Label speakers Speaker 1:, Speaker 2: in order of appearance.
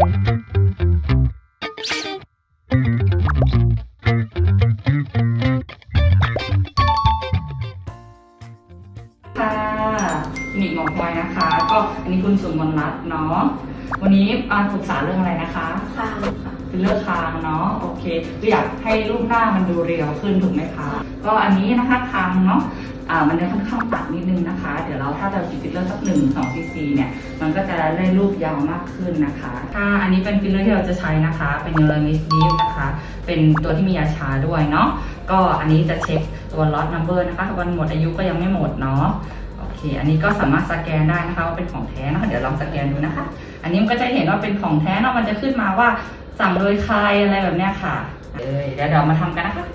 Speaker 1: ค่ะคลินิกหมอพลอยนะคะ ก็อันนี้คุณสุมนรัตน์เนาะ วันนี้มาปรึกษาเรื่องอะไรนะคะ
Speaker 2: ค่ะ
Speaker 1: เป็นเลือกคางเนาะโอเคก็อยากให้รูปหน้ามันดูเรียวขึ้นถูกไหมคะ ก็อันนี้นะคะคางเนาะอ่ามันจะค่อนข้างตัดนิดนึงนะคะ เดี๋ยวเราถ้าเราฉีดฟิลเลอร์สักหนึ่งสองซีซีเนี่ยมันก็จะได้รูปยาวมากขึ้นนะคะถ้าอันนี้เป็นฟิลเลอร์ที่เราจะใช้นะคะ เป็นเนลมิสดีฟนะคะ เป็นตัวที่มียาชาด้วยเนาะก็อันนี้จะเช็คตัวล็อตนัมเบอร์นะคะวันหมดอายุก็ยังไม่หมดเนาะโอเค อันนี้ก็สามารถสแกนได้นะคะว่าเป็นของแท้นะคะเดี๋ยวลองสแกนดูนะคะ อันนี้มันก็จะเห็นว่าเป็นของแท้เนาะมันจะขึ้นมาว่า สั่งโดยใครอะไรแบบเนี้ยค่ะเอ้ยเดี๋ยวเรามาทำกันนะคะ